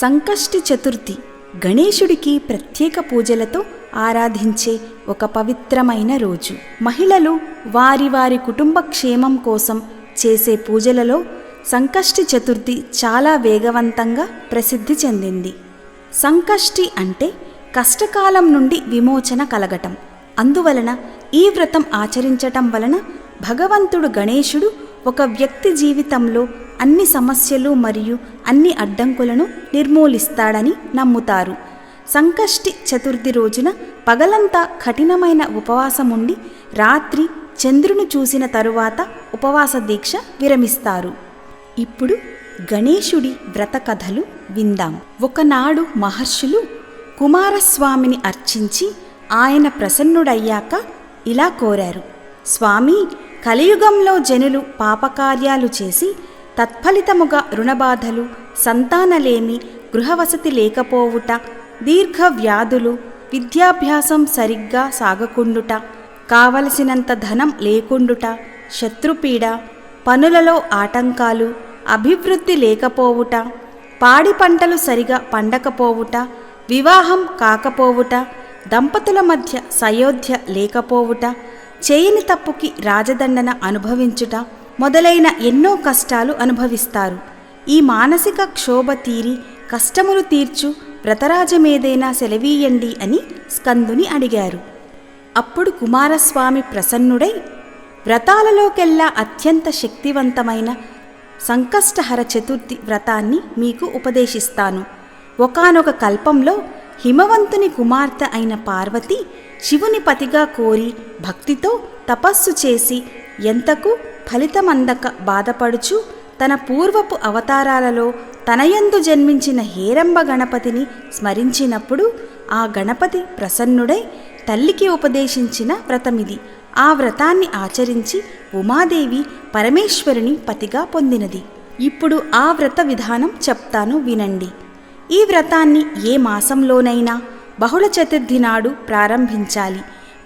సంకష్టి చతుర్థి గణేశుడికి ప్రత్యేక పూజలతో ఆరాధించే ఒక పవిత్రమైన రోజు. మహిళలు వారి వారి కుటుంబ క్షేమం కోసం చేసే పూజలలో సంకష్టి చతుర్థి చాలా వేగవంతంగా ప్రసిద్ధి చెందింది. సంకష్టి అంటే కష్టకాలం నుండి విమోచన కలగటం. అందువలన ఈ వ్రతం ఆచరించటం వలన భగవంతుడు గణేశుడు ఒక వ్యక్తి జీవితంలో అన్ని సమస్యలు మరియు అన్ని అడ్డంకులను నిర్మూలిస్తాడని నమ్ముతారు. సంకష్టి చతుర్థి రోజున పగలంతా కఠినమైన ఉపవాసం ఉండి రాత్రి చంద్రుని చూసిన తరువాత ఉపవాస దీక్ష విరమిస్తారు. ఇప్పుడు గణేశుడి వ్రత కథలు విందాం. ఒకనాడు మహర్షులు కుమారస్వామిని అర్చించి ఆయన ప్రసన్నుడయ్యాక ఇలా కోరారు. స్వామి కలియుగంలో జనులు పాపకార్యాలు చేసి తత్ఫలితముగా రుణబాధలు సంతానలేమి గృహవసతి లేకపోవుట దీర్ఘ వ్యాధులు విద్యాభ్యాసం సరిగ్గా సాగకుండుట కావలసినంత ధనం లేకుండుట శత్రుపీడ పనులలో ఆటంకాలు అభివృద్ధి లేకపోవుట పాడి పంటలు సరిగా పండకపోవుట వివాహం కాకపోవుట దంపతుల మధ్య సయోధ్య లేకపోవుట చేయని తప్పుకి రాజదండన అనుభవించుట మొదలైన ఎన్నో కష్టాలు అనుభవిస్తారు. ఈ మానసిక క్షోభ తీరి కష్టములు తీర్చు వ్రతరాజమేదైనా సెలవీయండి అని స్కందుని అడిగారు. అప్పుడు కుమారస్వామి ప్రసన్నుడై వ్రతాలలోకెల్లా అత్యంత శక్తివంతమైన సంకష్టహర చతుర్థి వ్రతాన్ని మీకు ఉపదేశిస్తాను. ఒకానొక కల్పంలో హిమవంతుని కుమార్తె అయిన పార్వతి శివుని పతిగా కోరి భక్తితో తపస్సు చేసి ఎంతకు ఫలితమందక బాధపడుచు తన పూర్వపు అవతారాలలో తనయందు జన్మించిన హేరంబ గణపతిని స్మరించినప్పుడు ఆ గణపతి ప్రసన్నుడై తల్లికి ఉపదేశించిన వ్రతమిది. ఆ వ్రతాన్ని ఆచరించి ఉమాదేవి పరమేశ్వరుని పతిగా పొందినది. ఇప్పుడు ఆ వ్రత విధానం చెప్తాను వినండి. ఈ వ్రతాన్ని ఏ మాసంలోనైనా బహుళ చతుర్థి నాడు ప్రారంభించాలి.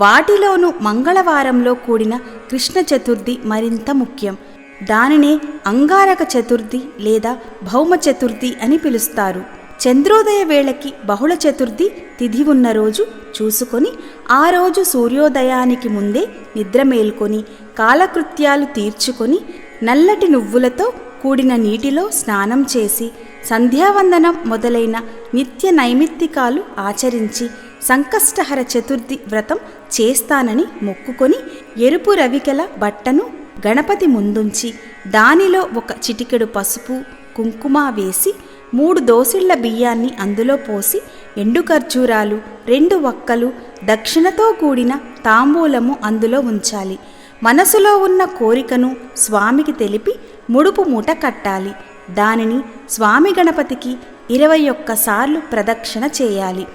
వాటిలోనూ మంగళవారంలో కూడిన కృష్ణ చతుర్థి మరింత ముఖ్యం. దానినే అంగారక చతుర్థి లేదా భౌమ చతుర్థి అని పిలుస్తారు. చంద్రోదయ వేళకి బహుళ చతుర్థి తిథి ఉన్న రోజు చూసుకొని ఆ రోజు సూర్యోదయానికి ముందే నిద్ర మేల్కొని కాలకృత్యాలు తీర్చుకొని నల్లటి నువ్వులతో కూడిన నీటిలో స్నానం చేసి సంధ్యావందనం మొదలైన నిత్య నైమిత్తికాలు ఆచరించి సంకష్టహర చతుర్థి వ్రతం చేస్తానని మొక్కుకొని ఎరుపు రవికెల బట్టను గణపతి ముందుంచి దానిలో ఒక చిటికెడు పసుపు కుంకుమ వేసి మూడు దోసిళ్ళ బియ్యాన్ని అందులో పోసి ఎండు ఖర్జూరాలు రెండు వక్కలు దక్షిణతో కూడిన తాంబూలము అందులో ఉంచాలి. మనసులో ఉన్న కోరికను స్వామికి తెలిపి ముడుపు మూట కట్టాలి. దానిని స్వామి గణపతికి ఇరవై ఒక్కసార్లు ప్రదక్షిణ చేయాలి.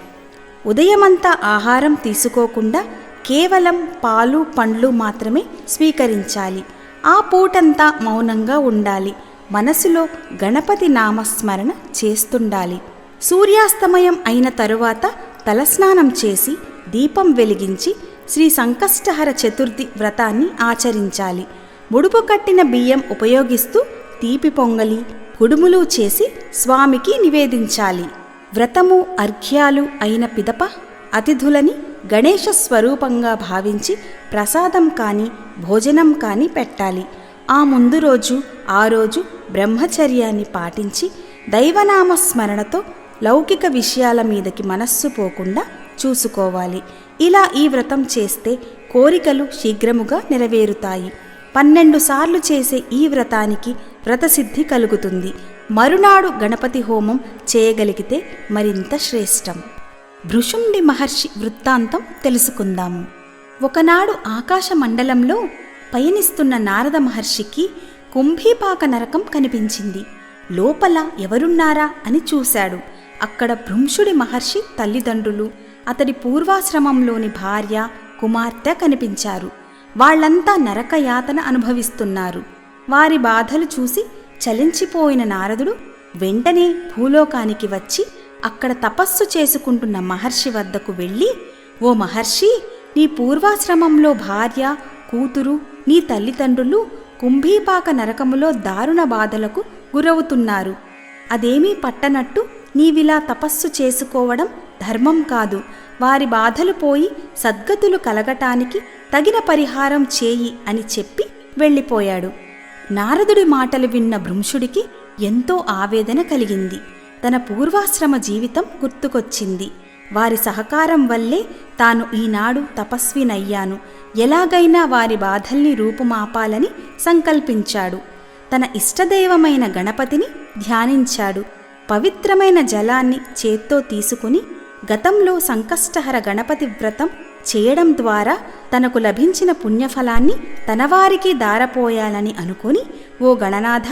ఉదయమంతా ఆహారం తీసుకోకుండా కేవలం పాలు పండ్లు మాత్రమే స్వీకరించాలి. ఆ పూటంతా మౌనంగా ఉండాలి. మనసులో గణపతి నామస్మరణ చేస్తుండాలి. సూర్యాస్తమయం అయిన తరువాత తలస్నానం చేసి దీపం వెలిగించి శ్రీ సంకష్టహర చతుర్థి వ్రతాన్ని ఆచరించాలి. ముడుపు కట్టిన బియ్యం ఉపయోగిస్తూ తీపి పొంగలి కుడుములు చేసి స్వామికి నివేదించాలి. వ్రతము అర్ఘ్యాలు అయిన పిదప అతిథులని గణేష స్వరూపంగా భావించి ప్రసాదం కానీ భోజనం కానీ పెట్టాలి. ఆ ముందు రోజు ఆ రోజు బ్రహ్మచర్యాన్ని పాటించి దైవనామ స్మరణతో లౌకిక విషయాల మీదకి మనస్సు పోకుండా చూసుకోవాలి. ఇలా ఈ వ్రతం చేస్తే కోరికలు శీఘ్రముగా నెరవేరుతాయి. పన్నెండు సార్లు చేసే ఈ వ్రతానికి వ్రతసిద్ధి కలుగుతుంది. మరునాడు గణపతి హోమం చేయగలిగితే మరింత శ్రేష్టం. భృషుండి మహర్షి వృత్తాంతం తెలుసుకుందాము. ఒకనాడు ఆకాశ మండలంలో పయనిస్తున్న నారద మహర్షికి కుంభీపాక నరకం కనిపించింది. లోపల ఎవరున్నారా అని చూశాడు. అక్కడ భృంశుడి మహర్షి తల్లిదండ్రులు అతడి పూర్వాశ్రమంలోని భార్య కుమార్తె కనిపించారు. వాళ్ళంతా నరకయాతన అనుభవిస్తున్నారు. వారి బాధలు చూసి చలించిపోయిన నారదుడు వెంటనే భూలోకానికి వచ్చి అక్కడ తపస్సు చేసుకుంటున్న మహర్షి వద్దకు వెళ్ళి ఓ మహర్షి నీ పూర్వాశ్రమంలో భార్య కూతురు నీ తల్లిదండ్రులు కుంభీపాక నరకములో దారుణ బాధలకు గురవుతున్నారు. అదేమీ పట్టనట్టు నీవిలా తపస్సు చేసుకోవడం ధర్మం కాదు. వారి బాధలు పోయి సద్గతులు కలగటానికి తగిన పరిహారం చేయి అని చెప్పి వెళ్ళిపోయాడు. నారదుడి మాటలు విన్న భృంశుడికి ఎంతో ఆవేదన కలిగింది. తన పూర్వాశ్రమ జీవితం గుర్తుకొచ్చింది. వారి సహకారం వల్లే తాను ఈనాడు తపస్వినయ్యాను. ఎలాగైనా వారి బాధల్ని రూపుమాపాలని సంకల్పించాడు. తన ఇష్టదైవమైన గణపతిని ధ్యానించాడు. పవిత్రమైన జలాన్ని చేత్తో తీసుకుని గతంలో సంకష్టహర గణపతి వ్రతం చేయడం ద్వారా తనకు లభించిన పుణ్యఫలాన్ని తనవారికి దారపోయాలని అనుకుని ఓ గణనాథ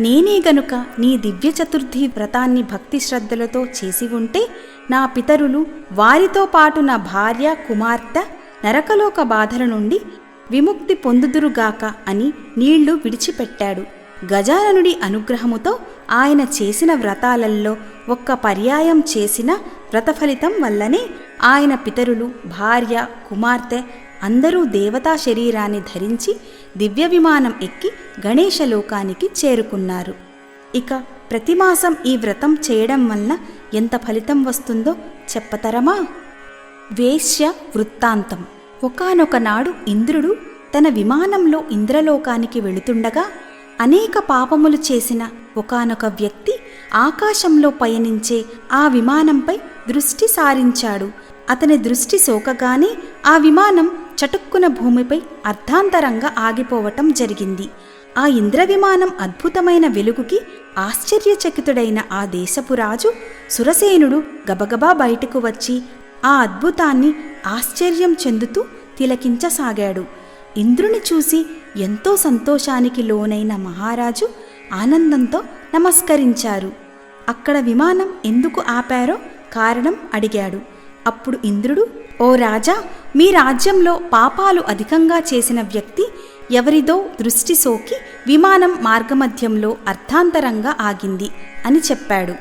నేనే గనుక నీ దివ్య చతుర్థి వ్రతాన్ని భక్తి శ్రద్ధలతో చేసి ఉంటే నా పితరులు వారితో పాటు నా భార్య కుమార్తె నరకలోక బాధల నుండి విముక్తి పొందుదురుగాక అని నీళ్ళు విడిచిపెట్టాడు. గజాననుడి అనుగ్రహముతో ఆయన చేసిన వ్రతాలలో ఒక్క పర్యాయం చేసిన వ్రతఫలితం వల్లనే ఆయన పితరులు భార్య కుమార్తె అందరూ దేవతా శరీరాన్ని ధరించి దివ్య విమానం ఎక్కి గణేశలోకానికి చేరుకున్నారు. ఇక ప్రతిమాసం ఈ వ్రతం చేయడం వలన ఎంత ఫలితం వస్తుందో చెప్పతరమా? వేశ్య వృత్తాంతం. ఒకనొక నాడు ఇంద్రుడు తన విమానంలో ఇంద్రలోకానికి వెళుతుండగా అనేక పాపములు చేసిన ఒకానొక వ్యక్తి ఆకాశంలో పయనించే ఆ విమానంపై దృష్టి సారించాడు. అతని దృష్టి సోకగానే ఆ విమానం చటుక్కున భూమిపై అర్ధాంతరంగా ఆగిపోవటం జరిగింది. ఆ ఇంద్ర విమానం అద్భుతమైన వెలుగుకి ఆశ్చర్యచకితుడైన ఆ దేశపు రాజు సురసేనుడు గబగబా బయటకు వచ్చి ఆ అద్భుతాన్ని ఆశ్చర్యం చెందుతూ తిలకించసాగాడు. ఇంద్రుని చూసి ఎంతో సంతోషానికి లోనైన మహారాజు ఆనందంతో నమస్కరించారు. అక్కడ విమానం ఎందుకు ఆపారో కారణం అడిగాడు. అప్పుడు ఇంద్రుడు ఓ రాజా మీ రాజ్యంలో పాపాలు అధికంగా చేసిన వ్యక్తి ఎవరిదో దృష్టి సోకి విమానం మార్గమధ్యంలో అర్థాంతరంగా ఆగింది అని చెప్పాడు.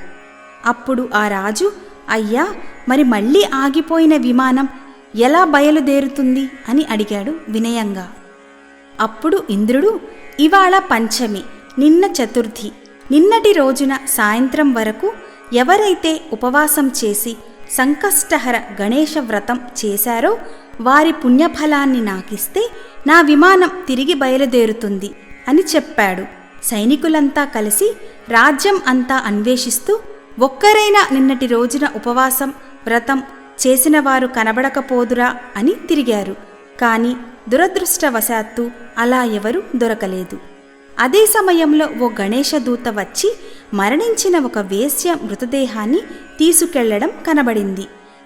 అప్పుడు ఆ రాజు అయ్యా మరి మళ్ళీ ఆగిపోయిన విమానం ఎలా బయలుదేరుతుంది? అని అడిగాడు వినయంగా. అప్పుడు ఇంద్రుడు ఇవాళ పంచమి నిన్న చతుర్థి నిన్నటి రోజున సాయంత్రం వరకు ఎవరైతే ఉపవాసం చేసి సంకష్టహర గణేశ వ్రతం చేశారో వారి పుణ్యఫలాన్ని నాకిస్తే నా విమానం తిరిగి బయలుదేరుతుంది అని చెప్పాడు. సైనికులంతా కలిసి రాజ్యం అంతా అన్వేషిస్తూ ఒక్కరైనా నిన్నటి రోజున ఉపవాసం వ్రతం చేసిన వారు కనబడకపోదురా అని తిరిగారు. కానీ దురదృష్టవశాత్తు అలా ఎవరూ దొరకలేదు. అదే సమయంలో ఓ గణేష దూత వచ్చి మరణించిన ఒక వేశ్య మృతదేహాన్ని తీసుకెళ్ళడం కనబడింది.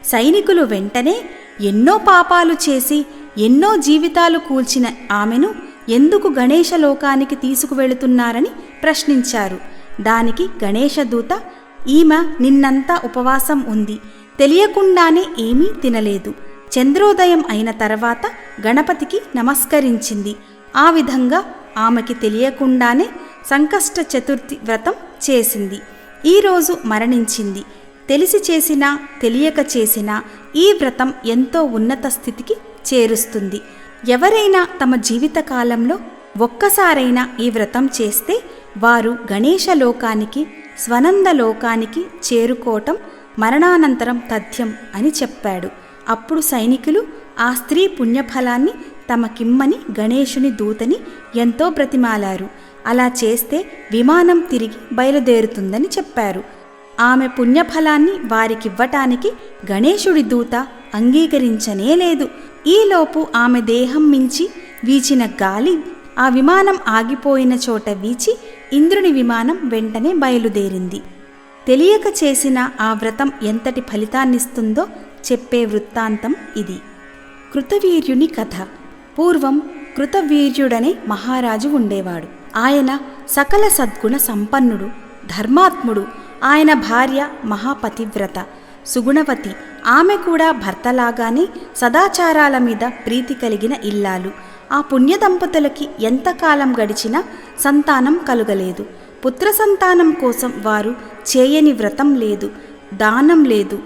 సైనికులు వెంటనే ఎన్నో పాపాలు చేసి ఎన్నో జీవితాలు కూల్చిన ఆమెను ఎందుకు గణేష లోకానికి తీసుకువెళుతున్నారని ప్రశ్నించారు. దానికి గణేశదూత ఈమె నిన్నంతా ఉపవాసం ఉంది. తెలియకుండానే ఏమీ తినలేదు. చంద్రోదయం అయిన తర్వాత గణపతికి నమస్కరించింది. ఆ విధంగా ఆమెకి తెలియకుండానే సంకష్ట చతుర్థి వ్రతం చేసింది. ఈరోజు మరణించింది. తెలిసి చేసినా తెలియక చేసినా ఈ వ్రతం ఎంతో ఉన్నత స్థితికి చేరుస్తుంది. ఎవరైనా తమ జీవితకాలంలో ఒక్కసారైనా ఈ వ్రతం చేస్తే వారు గణేశ లోకానికి స్వనంద లోకానికి చేరుకోవటం మరణానంతరం తథ్యం అని చెప్పాడు. అప్పుడు సైనికులు ఆ స్త్రీ పుణ్యఫలాన్ని తమకిమ్మని గణేశుని దూతని ఎంతో బ్రతిమాలారు. అలా చేస్తే విమానం తిరిగి బయలుదేరుతుందని చెప్పారు. ఆమె పుణ్యఫలాన్ని వారికివ్వటానికి గణేశుడి దూత అంగీకరించనే లేదు. ఈలోపు ఆమె దేహం మించి వీచిన గాలి ఆ విమానం ఆగిపోయిన చోట వీచి ఇంద్రుని విమానం వెంటనే బయలుదేరింది. తెలియక చేసిన ఆ వ్రతం ఎంతటి ఫలితాన్నిస్తుందో చెప్పే వృత్తాంతం ఇది. కృతవీర్యుని కథ. పూర్వం కృతవీర్యుడనే మహారాజు ఉండేవాడు. ఆయన సకల సద్గుణ సంపన్నుడు ధర్మాత్ముడు. ఆయన భార్య మహాపతివ్రత. సుగుణవతి. ఆమె కూడా భర్తలాగానే సదాచారాల మీద ప్రీతి కలిగిన ఇల్లాలు. ఆ పుణ్య దంపతులకి ఎంతకాలం గడిచినా సంతానం కలుగలేదు. పుత్ర సంతానం కోసం వారు చేయని వ్రతం లేదు దానం లేదు.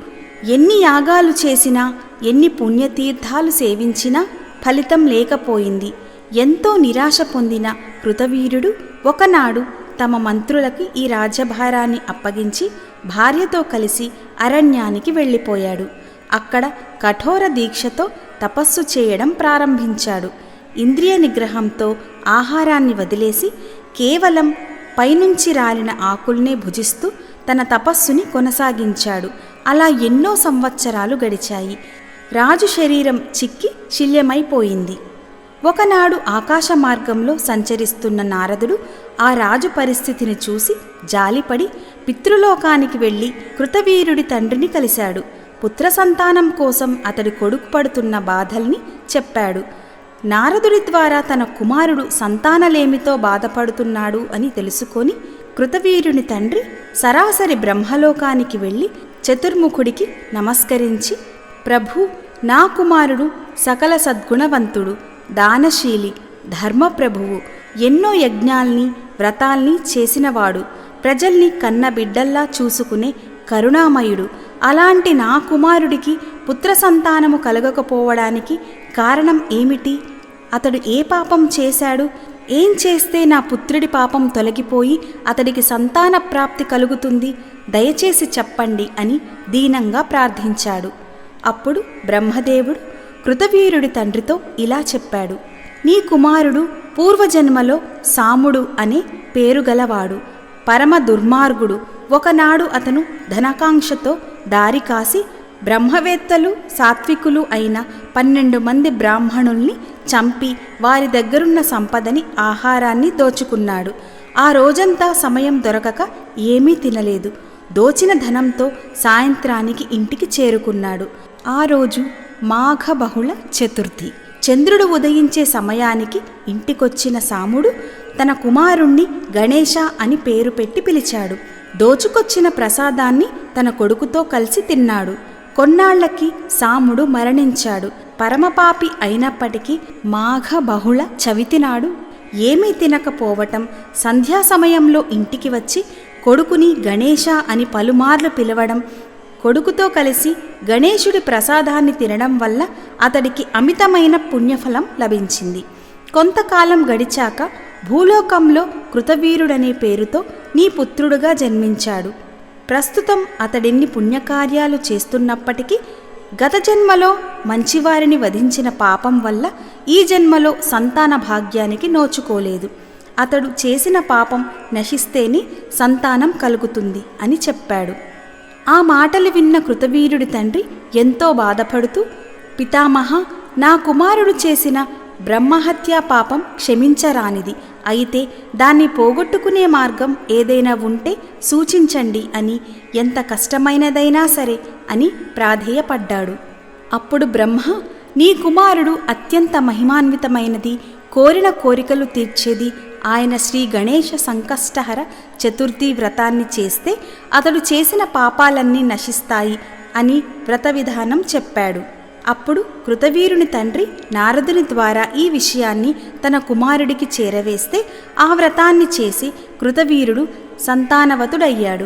ఎన్ని యాగాలు చేసినా ఎన్ని పుణ్యతీర్థాలు సేవించినా ఫలితం లేకపోయింది. ఎంతో నిరాశ పొందిన కృతవీరుడు ఒకనాడు తమ మంత్రులకి ఈ రాజ్యభారాన్ని అప్పగించి భార్యతో కలిసి అరణ్యానికి వెళ్ళిపోయాడు. అక్కడ కఠోర దీక్షతో తపస్సు చేయడం ప్రారంభించాడు. ఇంద్రియ నిగ్రహంతో ఆహారాన్ని వదిలేసి కేవలం పైనుంచి రాలిన ఆకుల్నే భుజిస్తూ తన తపస్సుని కొనసాగించాడు. అలా ఎన్నో సంవత్సరాలు గడిచాయి. రాజు శరీరం చిక్కి శిల్యమైపోయింది. ఒకనాడు ఆకాశ మార్గంలో సంచరిస్తున్న నారదుడు ఆ రాజు పరిస్థితిని చూసి జాలిపడి పితృలోకానికి వెళ్ళి కృతవీరుడి తండ్రిని కలిశాడు. పుత్ర సంతానం కోసం అతడి కొడుకు పడుతున్న బాధల్ని చెప్పాడు. నారదుడి ద్వారా తన కుమారుడు సంతానలేమితో బాధపడుతున్నాడు అని తెలుసుకొని కృతవీరుని తండ్రి సరాసరి బ్రహ్మలోకానికి వెళ్ళి చతుర్ముఖుడికి నమస్కరించి ప్రభు నా కుమారుడు సకల సద్గుణవంతుడు. దానశీలి ధర్మప్రభువు ఎన్నో యజ్ఞాల్ని వ్రతాల్ని చేసినవాడు. ప్రజల్ని కన్న బిడ్డల్లా చూసుకునే కరుణామయుడు. అలాంటి నా కుమారుడికి పుత్ర సంతానము కలగకపోవడానికి కారణం ఏమిటి? అతడు ఏ పాపం చేశాడు? ఏం చేస్తే నా పుత్రుడి పాపం తొలగిపోయి అతడికి సంతాన ప్రాప్తి కలుగుతుంది? దయచేసి చెప్పండి అని దీనంగా ప్రార్థించాడు. అప్పుడు బ్రహ్మదేవుడు కృతవీరుడి తండ్రితో ఇలా చెప్పాడు. నీ కుమారుడు పూర్వజన్మలో సాముడు అనే పేరుగలవాడు పరమ దుర్మార్గుడు. ఒకనాడు అతను ధనకాంక్షతో దారి కాసి బ్రహ్మవేత్తలు సాత్వికులు అయిన పన్నెండు మంది బ్రాహ్మణుల్ని చంపి వారి దగ్గరున్న సంపదని ఆహారాన్ని దోచుకున్నాడు. ఆ రోజంతా సమయం దొరకక ఏమీ తినలేదు. దోచిన ధనంతో సాయంత్రానికి ఇంటికి చేరుకున్నాడు. ఆ రోజు మాఘ బహుళ చతుర్థి. చంద్రుడు ఉదయించే సమయానికి ఇంటికొచ్చిన సాముడు తన కుమారుణ్ణి గణేష అని పేరు పెట్టి పిలిచాడు. దోచుకొచ్చిన ప్రసాదాన్ని తన కొడుకుతో కలిసి తిన్నాడు. కొన్నాళ్ళకి సాముడు మరణించాడు. పరమపాపి అయినప్పటికీ మాఘ బహుళ చవితినాడు. ఏమీ తినకపోవటం సంధ్యా సమయంలో ఇంటికి వచ్చి కొడుకుని గణేష అని పలుమార్లు పిలవడం కొడుకుతో కలిసి గణేశుడి ప్రసాదాన్ని తినడం వల్ల అతడికి అమితమైన పుణ్యఫలం లభించింది. కొంతకాలం గడిచాక భూలోకంలో కృతవీరుడనే పేరుతో నీ పుత్రుడుగా జన్మించాడు. ప్రస్తుతం అతడిన్ని పుణ్యకార్యాలు చేస్తున్నప్పటికీ గత జన్మలో మంచివారిని వధించిన పాపం వల్ల ఈ జన్మలో సంతాన భాగ్యానికి నోచుకోలేదు. అతడు చేసిన పాపం నశిస్తేనే సంతానం కలుగుతుంది అని చెప్పాడు. ఆ మాటలు విన్న కృతవీరుడి తండ్రి ఎంతో బాధపడుతూ పితామహ నా కుమారుడు చేసిన బ్రహ్మహత్యా పాపం క్షమించరానిది. అయితే దాన్ని పోగొట్టుకునే మార్గం ఏదైనా ఉంటే సూచించండి అని ఎంత కష్టమైనదైనా సరే అని ప్రాధేయపడ్డాడు. అప్పుడు బ్రహ్మ నీ కుమారుడు అత్యంత మహిమాన్వితమైనది కోరిన కోరికలు తీర్చేది ఆయన శ్రీ గణేష సంకష్టహర చతుర్థి వ్రతాన్ని చేస్తే అతడు చేసిన పాపాలన్నీ నశిస్తాయి అని వ్రత విధానం చెప్పాడు. అప్పుడు కృతవీరుని తండ్రి నారదుని ద్వారా ఈ విషయాన్ని తన కుమారుడికి చేరవేస్తే ఆ వ్రతాన్ని చేసి కృతవీరుడు సంతానవతుడయ్యాడు.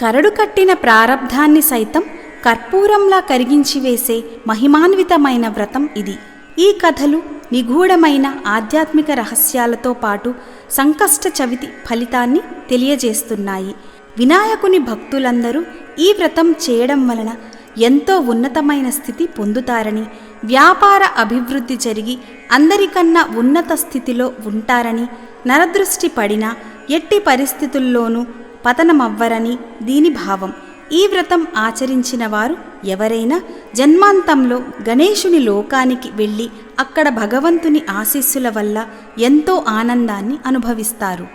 కరడు కట్టిన ప్రారబ్ధాన్ని సైతం కర్పూరంలా కరిగించి వేసే మహిమాన్వితమైన వ్రతం ఇది. ఈ కథలు నిగూఢమైన ఆధ్యాత్మిక రహస్యాలతో పాటు సంకష్ట చవితి ఫలితాన్ని తెలియజేస్తున్నాయి. వినాయకుని భక్తులందరూ ఈ వ్రతం చేయడం వలన ఎంతో ఉన్నతమైన స్థితి పొందుతారని వ్యాపార అభివృద్ధి జరిగి అందరికన్నా ఉన్నత స్థితిలో ఉంటారని నరదృష్టి పడినా ఎట్టి పరిస్థితుల్లోనూ పతనమవ్వరని దీని భావం. ఈ వ్రతం ఆచరించిన వారు ఎవరైనా జన్మాంతంలో గణేశుని లోకానికి వెళ్ళి అక్కడ భగవంతుని ఆశీస్సుల వల్ల ఎంతో ఆనందాన్ని అనుభవిస్తారు.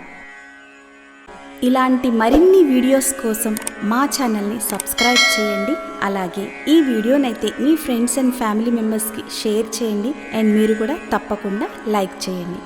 ఇలాంటి మరిన్ని వీడియోస్ కోసం మా ఛానల్ని సబ్స్క్రైబ్ చేయండి. అలాగే ఈ వీడియోనైతే మీ ఫ్రెండ్స్ అండ్ ఫ్యామిలీ మెంబర్స్కి షేర్ చేయండి. అండ్ మీరు కూడా తప్పకుండా లైక్ చేయండి.